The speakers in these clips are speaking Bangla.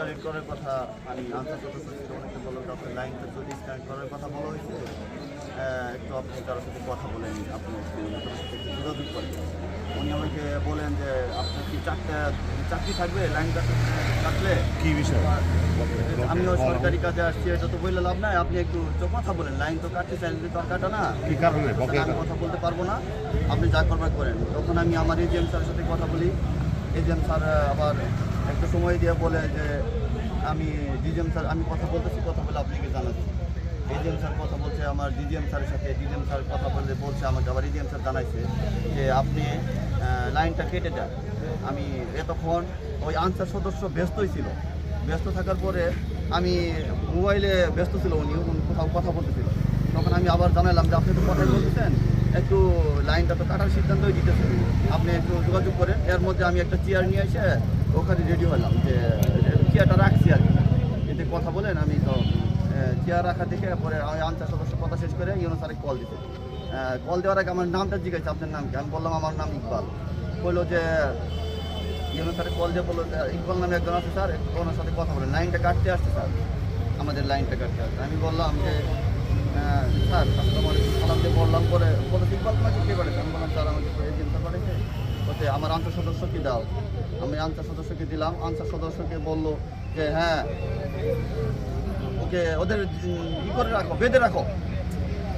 ডিসকানেক্ট করার কথা আমি আনসার সদস্য ছিল অনেকে বলল যে আপনার লাইনটা তো ডিসকানেক্ট করার কথা বলা হয়েছে। একটু আপনি কারোর সাথে কথা বলেন আপনি সাথে একটু যোগাযোগ করেন। উনি আমাকে বলেন যে আপনার কি চারটা চাকরি থাকবে? লাইন কাটলে কি বিষয়? আমিও সরকারি কাজে আসছি এটা তো বললে লাভ নাই। আপনি একটু কথা বলেন লাইন তো কাটতে চাইলে তো কাটা না। কি কারণে? আমি কথা বলতে পারব না। আপনি যা করবার করেন। তখন আমি আমার এজিএম স্যারের সাথে কথা বলি। এজিএম স্যার আবার একটা সময় দিয়ে বলে যে আমি ডিজিএম স্যার, আমি কথা বলতেছি, কথা বলে আপনাকে জানাচ্ছি। এজিএম স্যার কথা বলছে, আমার ডিজিএম স্যারের সাথে ডিজিএম স্যার কথা বলে বলছে, আমাকে আবার এজিএম স্যার জানাইছে যে আপনি লাইনটা কেটে যান আমি এতক্ষণ ওই আনসার সদস্য ব্যস্তই ছিল। ব্যস্ত থাকার পরে আমি মোবাইলে ব্যস্ত ছিল উনি কোথাও কথা বলতেছিল। তখন আমি আবার জানালাম যে আপনি তো কথাই বলতেছেন, একটু লাইনটা তো কাটার সিদ্ধান্তই দিতেছে আপনি একটু যোগাযোগ করেন, এর মধ্যে আমি একটা চেয়ার নিয়ে এসে ওখানে রেডি হলাম যে, চেয়ারটা রাখছি আর কি। এতে কথা বলেন, আমি তো চেয়ার রাখা দেখে পরে আনসার সদস্য কথা শেষ করে ইউনো স্যারে কল দিতে কল দেওয়ার আগে আমার নামটা জিজ্ঞাসা আপনার নাম কি? আমি বললাম, আমার নাম ইকবাল। বলল যে ইউনো স্যারে কল দিয়ে বলল ইকবাল নামে একজন আছে স্যার, ওনার সাথে কথা বলেন। লাইনটা কাটতে আসছে, স্যার। আমাদের লাইনটা কাটতে আসছে। আমি বললাম যে স্যার সালাম দিয়ে বললাম পরে বলে ইকবাল তোমাকে কে পাঠাচ্ছে আমি বললাম স্যার আমাকে বলছে আমার আনসার সদস্যকে দাও? আমি আনসার সদস্যকে দিলাম। আনসার সদস্যকে বলল যে হ্যাঁ ওকে ওদের ই করে রাখো বেঁধে রাখো।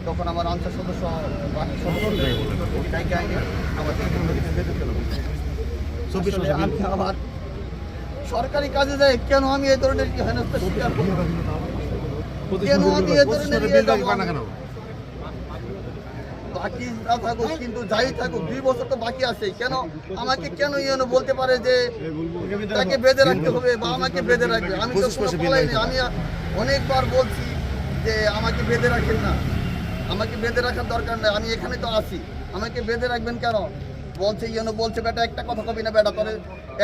তখন আমার আনসার সদস্য বাকি সদস্য আমার বেঁধে ফেলো। আমার সরকারি কাজে যাই কেন আমি এই ধরনের স্বীকার করব বাকি না থাকুক কিন্তু যাই থাকুক দুই বছর তো বাকি আছে কেন আমাকে কেন ইউনো বলতে পারে যে তাকে বেঁধে রাখতে হবে বা আমাকে বেঁধে রাখবে। আমি তো বলাইনি আমি অনেকবার বলছি যে আমাকে বেঁধে রাখেন না। আমাকে বেঁধে রাখার দরকার নেই। আমি এখানে তো আছি। আমাকে বেঁধে রাখবেন কেন? বলছে ইউনো বলছে বেটা একটা কথা কবি না বেটা করে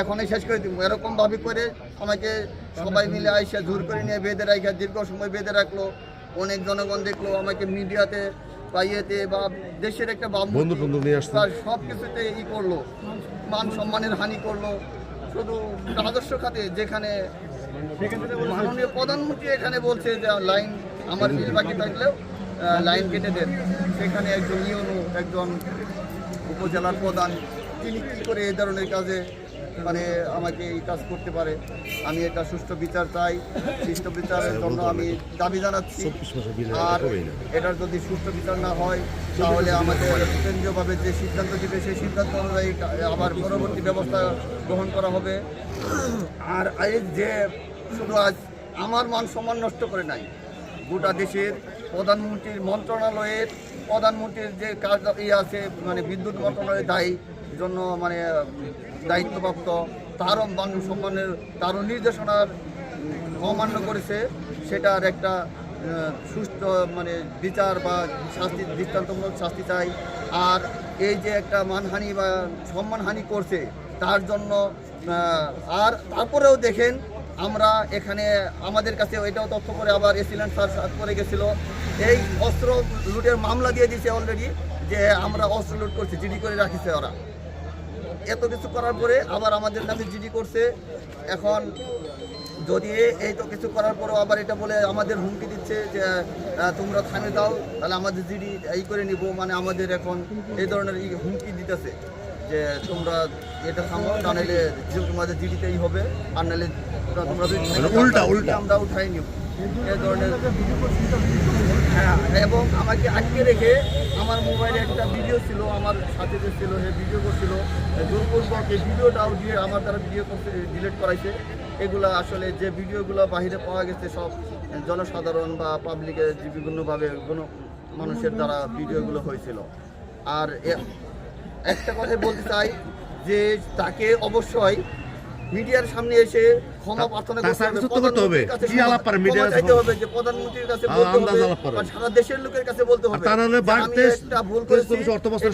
এখনই শেষ করে দিব। এরকম ভাবে করে আমাকে সবাই মিলে আইসা জোর করে নিয়ে বেঁধে রাখা দীর্ঘ সময় বেঁধে রাখল। অনেক জনগণ দেখল আমাকে মিডিয়াতে বা ইয়েতে বা দেশের একটা বাম বন্ধু টন্ধু নিয়ে আসতো। তার সব কিছুতে ই করল মান সম্মানের হানি করল। শুধু রাজস্ব খাতে যেখানে মাননীয় প্রধানমন্ত্রী এখানে বলছে যে লাইন আমার বিল বাকি থাকলেও লাইন কেটে দেন। সেখানে একজন ইউনো একজন উপজেলার প্রধান তিনি কী করে এই ধরনের কাজে মানে আমাকে এই কাজ করতে পারে? আমি এটা সুষ্ঠু বিচার চাই সুষ্ঠু বিচারের জন্য আমি দাবি জানাচ্ছি। আর এটার যদি সুষ্ঠু বিচার না হয় তাহলে আমাদের কেন্দ্রীয়ভাবে যে সিদ্ধান্ত দিবে সেই সিদ্ধান্ত অনুযায়ী আবার পরবর্তী ব্যবস্থা গ্রহণ করা হবে। আর এই যে শুধু আজ আমার মান সম্মান নষ্ট করে নাই গোটা দেশের প্রধানমন্ত্রীর মন্ত্রণালয়ের প্রধানমন্ত্রীর যে কাজ ইয়ে আছে মানে বিদ্যুৎ মন্ত্রণালয়ের দায়ী জন্য মানে দায়িত্বপ্রাপ্ত, তারও মান সম্মানের, তারও নির্দেশনার অমান্য করেছে, সেটার একটা সুস্থ মানে বিচার বা শাস্তি, দৃষ্টান্তমূলক শাস্তি চাই। আর এই যে একটা মানহানি বা সম্মানহানি করছে, তার জন্য আর তারপরেও দেখেন আমরা এখানে আমাদের কাছে এটাও তথ্য করে আবার এসিলেন্ট স্যার সাথ করে গেছিল। এই অস্ত্র লুটের মামলা দিয়ে দিয়েছে অলরেডি যে আমরা অস্ত্র লুট করছি, জিডি করে রাখিছে ওরা। এত কিছু করার পরে আবার আমাদের নামে জিডি করছে। এখন যদি এই তো কিছু করার পরেও আবার এটা বলে আমাদের হুমকি দিচ্ছে যে তোমরা থামে দাও তাহলে আমাদের জিডি এই করে নিব। মানে আমাদের এখন এই ধরনের হুমকি দিতেছে যে তোমরা এটা থামো তা নাহলে তোমাদের জিডিতেই হবে, আর নাহলে তোমরা মানে উল্টা, উল্টা। আমরা উঠাই নিব। এই ধরনের হ্যাঁ এবং আমাকে আটকে রেখে আমার মোবাইলে একটা ভিডিও ছিল আমার সাথে যে ছিল সে ভিডিও করছিল। জোরপূর্বক এই ভিডিওটাও দিয়ে আমার দ্বারা ভিডিও করতে ডিলিট করাইছে। এগুলা আসলে যে ভিডিওগুলো বাহিরে পাওয়া গেছে সব জনসাধারণ বা পাবলিকের যে বিভিন্নভাবে কোনো মানুষের দ্বারা ভিডিওগুলো হয়েছিল। আর একটা কথা বলতে চাই যে তাকে অবশ্যই মিডিয়ার সামনে এসে ক্ষমা প্রার্থনা করতে হবে কি আলাপ পারে মিডিয়ার কাছে? হবে যে প্রধানমন্ত্রীর কাছে বলতে হবে। সারা দেশের লোকের কাছে বলতে হবে তা নাহলে যে বাড়িতে একটা ভুল করে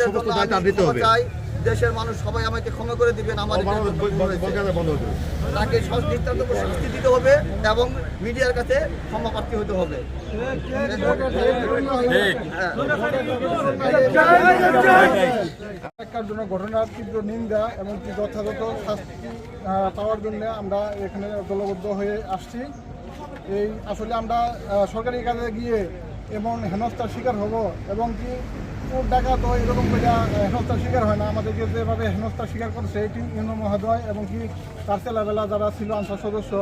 সমস্ত দায় নিতে হবে। দেশের মানুষ সবাই আমাকে ক্ষমা করে দিবেন আমার তাকে দৃষ্টান্ত শাস্তি দিতে হবে এবং মিডিয়ার কাছে ক্ষমা প্রার্থী হতে হবে। জন্য ঘটনার তীব্র নিন্দা এবং কি যথাযথ শাস্তি পাওয়ার জন্য আমরা এখানে দলবদ্ধ হয়ে আসছি। এই আসলে আমরা সরকারি কাজে গিয়ে এমন হেনস্থার শিকার হব এবং কি চোর ডাকা তো এরকম করে হেনস্থার শিকার হয় না। আমাদেরকে যেভাবে হেনস্থার শিকার করছে এটি ইউনো মহোদয় এবং কি তার ছেলেবেলা যারা ছিল আনসার সদস্য,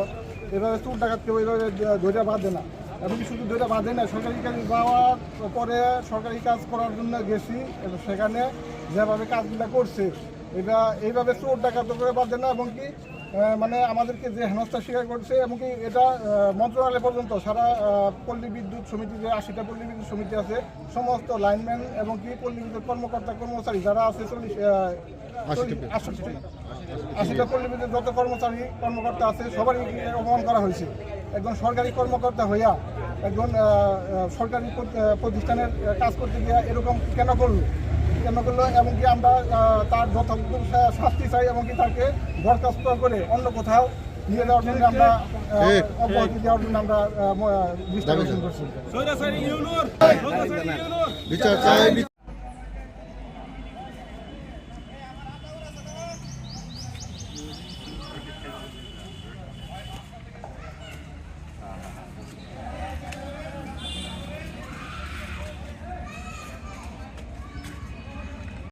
এভাবে চোর ডাকাতকে ওইভাবে ধৈর্য বাঁধে না। এবং শুধু দুইটা বাঁধে না, সরকারি কাজ যাওয়ার পরে সরকারি কাজ করার জন্য গেছি। এবং সেখানে যেভাবে কাজগুলো করছে এটা এইভাবে চোর ডাকাত করে বাঁধে না। এবং কি মানে আমাদেরকে যে হেনস্থা স্বীকার করছে এবং কি এটা মন্ত্রণালয় পর্যন্ত সারা পল্লী বিদ্যুৎ সমিতি যে আশিটা পল্লী বিদ্যুৎ সমিতি আছে সমস্ত লাইনম্যান এবং কি পল্লী বিদ্যুৎ কর্মকর্তা কর্মচারী যারা আছে চল্লিশ আশিটা আশিটা পল্লী বিদ্যুৎ যত কর্মচারী কর্মকর্তা আছে সবারই অপমান করা হয়েছে? একজন সরকারি কর্মকর্তা হইয়া একজন সরকারি প্রতিষ্ঠানের কাজ করতে গিয়ে এরকম কেন করল? কেন করল? এমনকি আমরা তার যথাযথ শাস্তি চাই এমনকি তাকে বরখাস্ত করে অন্য কোথাও নিয়ে যাওয়ার জন্য আমরা। অব্যাহতি দেওয়ার জন্য আমরা দৃষ্টি আকর্ষণ করছি। বিচার চাই